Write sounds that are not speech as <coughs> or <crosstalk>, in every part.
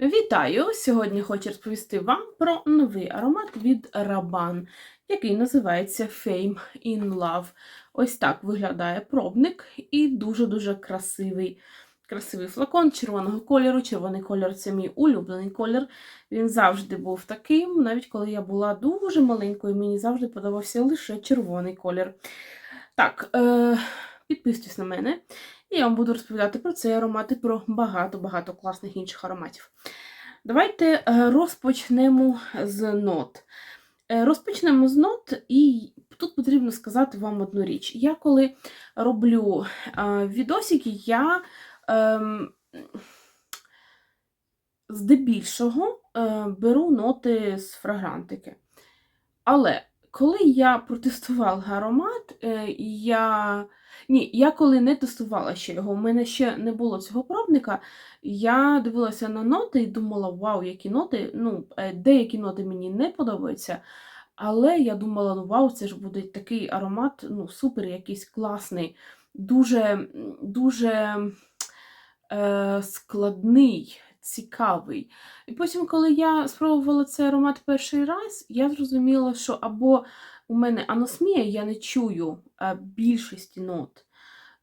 Вітаю! Сьогодні хочу розповісти вам про новий аромат від Raban, який називається Fame in Love. Ось так виглядає пробник і дуже-дуже красивий. Красивий флакон червоного кольору. Червоний кольор це мій улюблений колір. Він завжди був таким, навіть коли я була дуже маленькою, мені завжди подобався лише червоний колір. Так, е- підписуйтесь на мене. Я вам буду розповідати про цей аромат і про багато-багато класних інших ароматів. Давайте е, розпочнемо з нот. Е, Розпочнемо з нот, і тут потрібно сказати вам одну річ. Я коли роблю е, відосики, я ем, здебільшого беру ноти з фрагрантики. Але коли я протестувала аромат, я. Ні, я коли не тестувала ще його, у мене ще не було цього пробника. Я дивилася на ноти і думала, вау, які ноти. Ну, е, деякі ноти мені не подобаються. Але я думала, ну вау, це ж буде такий аромат, ну, супер, якийсь класний, дуже дуже е, складний, цікавий. І потім, коли я спробувала цей аромат перший раз, я зрозуміла, що або у мене аносмія, я не чую більшості нот,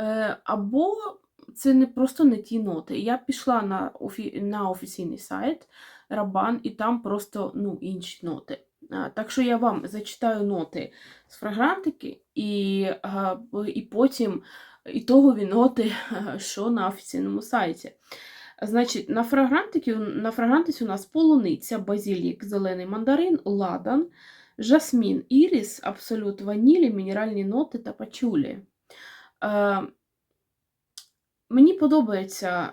е, або це не просто не ті ноти. Я пішла на офі... на офіційний сайт Рабан, і там просто ну, інші ноти. Так що я вам зачитаю ноти з фрагрантики, і і потім ітогові ноти, <laughs> що на офіційному сайті. Значить, на фрагрантиці, на у нас полуниця, базілік, зелений мандарин, ладан, жасмін, іріс, абсолют ванілі, мінеральні ноти та пачулі. Е, Мені подобається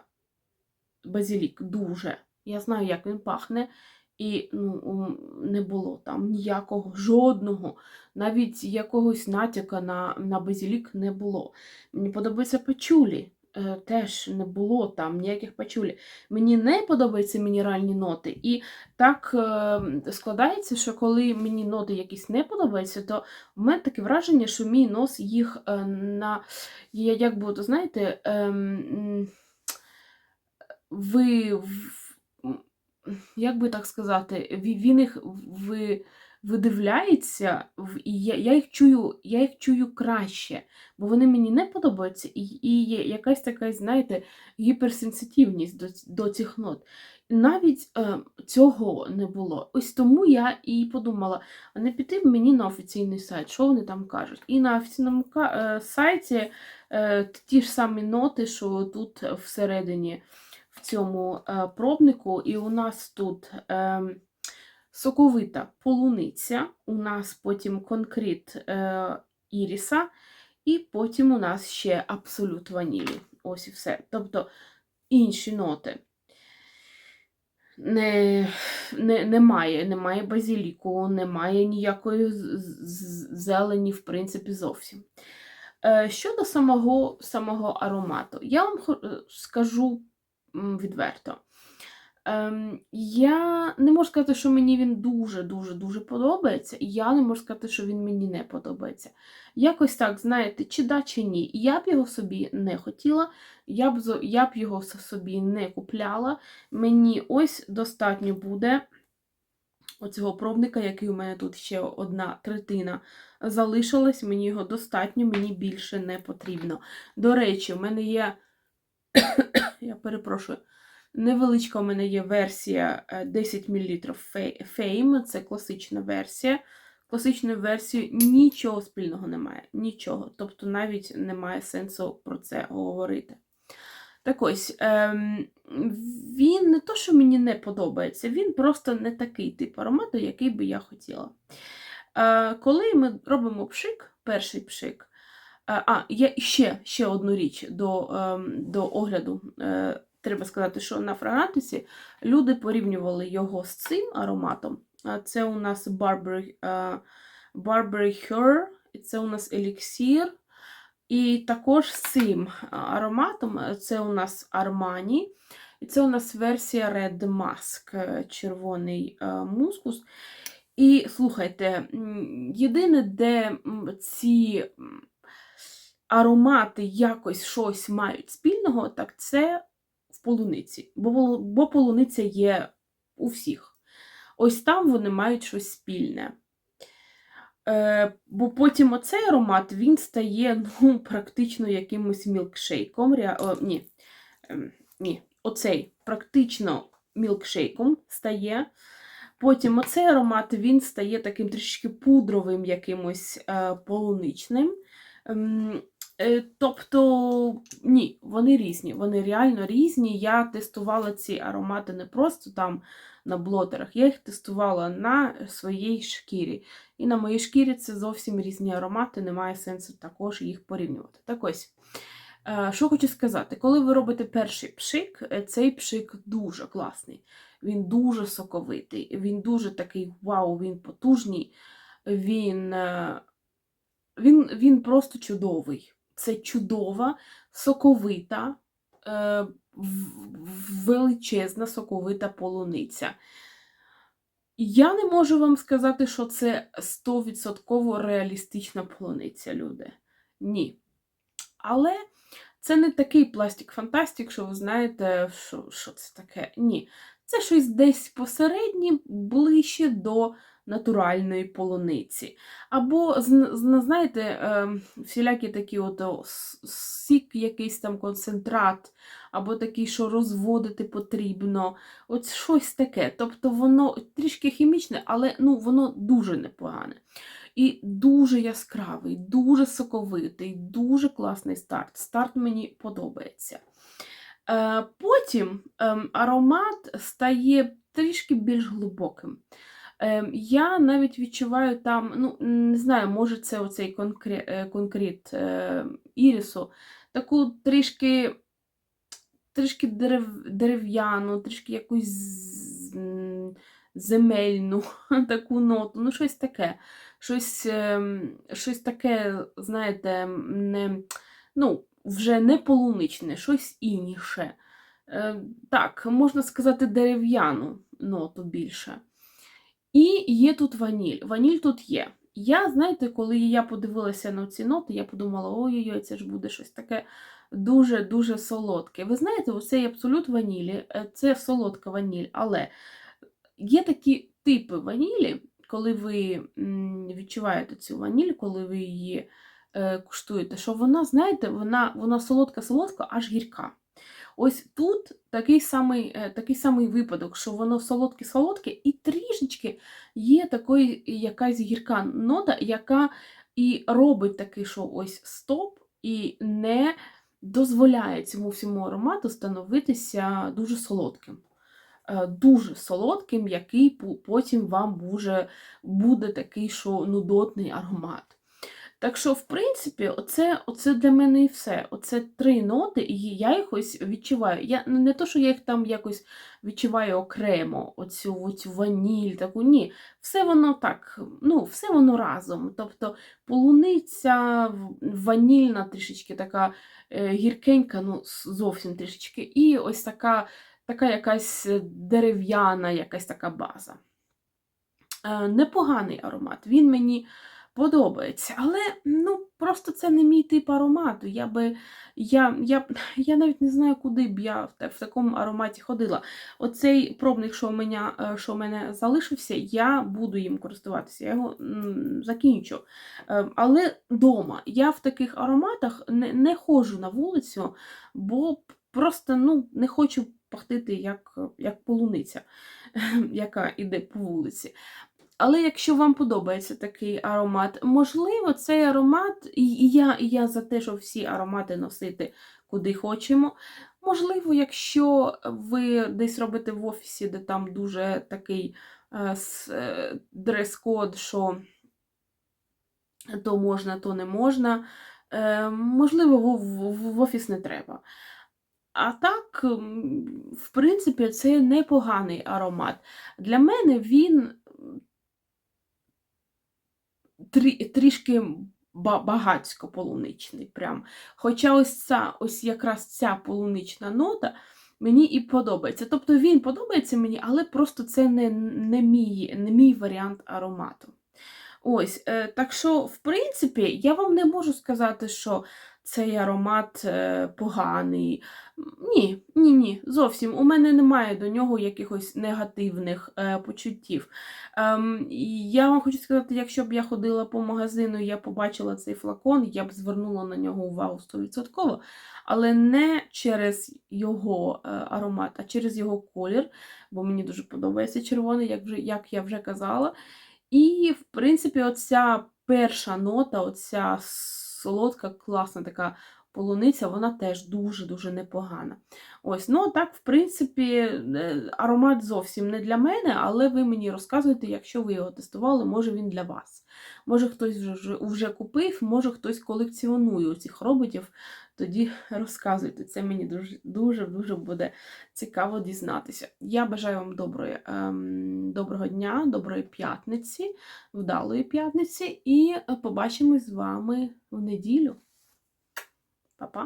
базілік дуже. Я знаю, як він пахне, і ну, не було там ніякого, жодного, навіть якогось натяка на на базілік не було. Мені подобається пачулі. Е, теж не було там ніяких пачулі. Мені не подобаються мінеральні ноти. І так е, складається, що коли мені ноти якісь не подобаються, то в мене таке враження, що мій нос їх е, на як би, знаєте, ем, ви, як би так сказати, він їх ви видивляється, і я я, їх чую я їх чую краще, бо вони мені не подобаються, і і є якась така, знаєте, гіперсенситивність до до цих нот. Навіть е, цього не було. Ось тому я і подумала, а не піти мені на офіційний сайт, що вони там кажуть. І на офіційному е, сайті е, ті ж самі ноти, що тут всередині в цьому е, пробнику, і у нас тут. Е, соковита полуниця, у нас потім конкрет е, іріса, і потім у нас ще абсолют ванілі. Ось і все. Тобто інші ноти. Не, не, Немає немає базіліку, немає ніякої зелені, в принципі, зовсім. Е, щодо самого самого аромату, я вам скажу відверто. Ем, Я не можу сказати, що мені він дуже-дуже-дуже подобається, і я не можу сказати, що він мені не подобається. Якось так, знаєте, чи да, чи ні. Я б його собі не хотіла, я б я б його собі не купляла. Мені ось достатньо буде оцього пробника, який у мене тут ще одна третина залишилась. Мені його достатньо, мені більше не потрібно. До речі, в мене є, <coughs> я перепрошую. Невеличка у мене є версія 10 мл Fame, це класична версія. Класичною версією нічого спільного немає. Нічого. Тобто навіть немає сенсу про це говорити. Так ось, ем, він не то, що мені не подобається, він просто не такий тип аромату, який би я хотіла. Е, Коли ми робимо пшик, перший пшик, е, а, є ще ще одну річ до, е, до огляду. Е, треба сказати, що на фрагрантиці люди порівнювали його з цим ароматом. Це у нас Burberry, Burberry Her, це у нас еліксір. І також з цим ароматом це у нас Armani. І це у нас версія Red Mask, е, червоний е, мускус. І слухайте, єдине, де ці аромати якось щось мають спільного, так це полуниці, бо, бо полуниця є у всіх. Ось там вони мають щось спільне. Е, бо потім оцей аромат він стає ну, практично якимось мілкшейком. Ре- О, ні, ем, ні, оцей практично мілкшейком стає. Потім оцей аромат він стає таким трішки пудровим, якимось е, полуничним. Ем, е, тобто, ні, вони різні, вони реально різні. Я тестувала ці аромати не просто там на блотерах, я їх тестувала на своїй шкірі. І на моїй шкірі це зовсім різні аромати, немає сенсу також їх порівнювати. Так ось, е, що хочу сказати, коли ви робите перший пшик, е, цей пшик дуже класний. Він дуже соковитий, він дуже такий вау, він потужний, він, е, він, він просто чудовий. Це чудова, соковита, е, величезна соковита полуниця. Я не можу вам сказати, що це 100% реалістична полуниця, люди. Ні. Але це не такий пластик фантастик, що ви знаєте, що, що це таке. Ні. Це щось десь посереднє, ближче до натуральної полуниці. Або, знаєте, е, всілякі такі от сік, якийсь там концентрат, або такий, що розводити потрібно. От щось таке. Тобто воно трішки хімічне, але ну, воно дуже непогане. І дуже яскравий, дуже соковитий, дуже класний старт. Старт мені подобається. Е, потім ем, аромат стає трішки більш глибоким. Ем, я навіть відчуваю там, ну, не знаю, може це оцей конкрет, е, конкрет е, ірісу, таку трішки, трішки дерев, дерев'яну, трішки якусь земельну <laughs> таку ноту, ну щось таке. Щось, ем, щось таке, знаєте, не, ну, вже не полуничне, щось інше. Е, так, можна сказати, дерев'яну ноту більше. І є тут ваніль. Ваніль тут є. Я, знаєте, коли я подивилася на ці ноти, я подумала, ой-ой-ой, це ж буде щось таке дуже-дуже солодке. Ви знаєте, оцей абсолют ванілі, е, це солодка ваніль, але є такі типи ванілі, коли ви відчуваєте цю ваніль, коли ви її е, куштуєте, що вона, знаєте, вона, вона солодка-солодка, аж гірка. Ось тут такий самий, е, такий самий випадок, що воно солодке-солодке, і трішечки є такої якась гірка нота, яка і робить такий, що ось стоп, і не дозволяє цьому всьому аромату становитися дуже солодким. Е, Дуже солодким, який потім вам буде, буде такий, що нудотний аромат. Так що, в принципі, оце, оце для мене і все. Оце три ноти, і я їх ось відчуваю. Я, не то, що я їх там якось відчуваю окремо, оцю, оцю ваніль, таку, ні. Все воно так, ну, все воно разом. Тобто полуниця, ванільна трішечки така е, гіркенька, ну, зовсім трішечки, і ось така, така якась дерев'яна, якась така база. Е, непоганий аромат. Він мені подобається. Але ну, просто це не мій тип аромату. Я би, я, я, я навіть не знаю, куди б я в, в такому ароматі ходила. Оцей пробник, що у мене, е, що у мене залишився, я буду їм користуватися. Я його м, закінчу. Е, Але вдома я в таких ароматах не, не ходжу на вулицю, бо просто ну, не хочу пахтити як, як полуниця, <laughs> яка іде по вулиці. Але якщо вам подобається такий аромат, можливо, цей аромат, і я, і я за те, що всі аромати носити куди хочемо. Можливо, якщо ви десь робите в офісі, де там дуже такий е, е, дрес-код, що то можна, то не можна. Е, можливо, в, в, в офіс не треба. А так, в принципі, це непоганий аромат. Для мене він трі, трішки багацько полуничний. Прям. Хоча ось ця, ось якраз ця полунична нота мені і подобається. Тобто він подобається мені, але просто це не, не, мій, не мій варіант аромату. Ось, е, так що, в принципі, я вам не можу сказати, що цей аромат е, поганий. Ні, ні, ні, зовсім. У мене немає до нього якихось негативних е, почуттів. Ем, я вам хочу сказати, якщо б я ходила по магазину і я побачила цей флакон, я б звернула на нього увагу 100%, але не через його е, аромат, а через його колір, бо мені дуже подобається червоний, як, вже, як я вже казала. І, в принципі, оця перша нота, оця солодка, класна така полуниця, вона теж дуже-дуже непогана. Ось, ну так, в принципі, е, аромат зовсім не для мене, але ви мені розказуєте, якщо ви його тестували, може він для вас. Може хтось вже, вже, купив, може хтось колекціонує цих роботів, тоді <laughs> розказуйте. Це мені дуже дуже дуже буде цікаво дізнатися. Я бажаю вам доброї, ем, доброго дня, доброї п'ятниці, вдалої п'ятниці, і побачимось з вами в неділю. Па-па!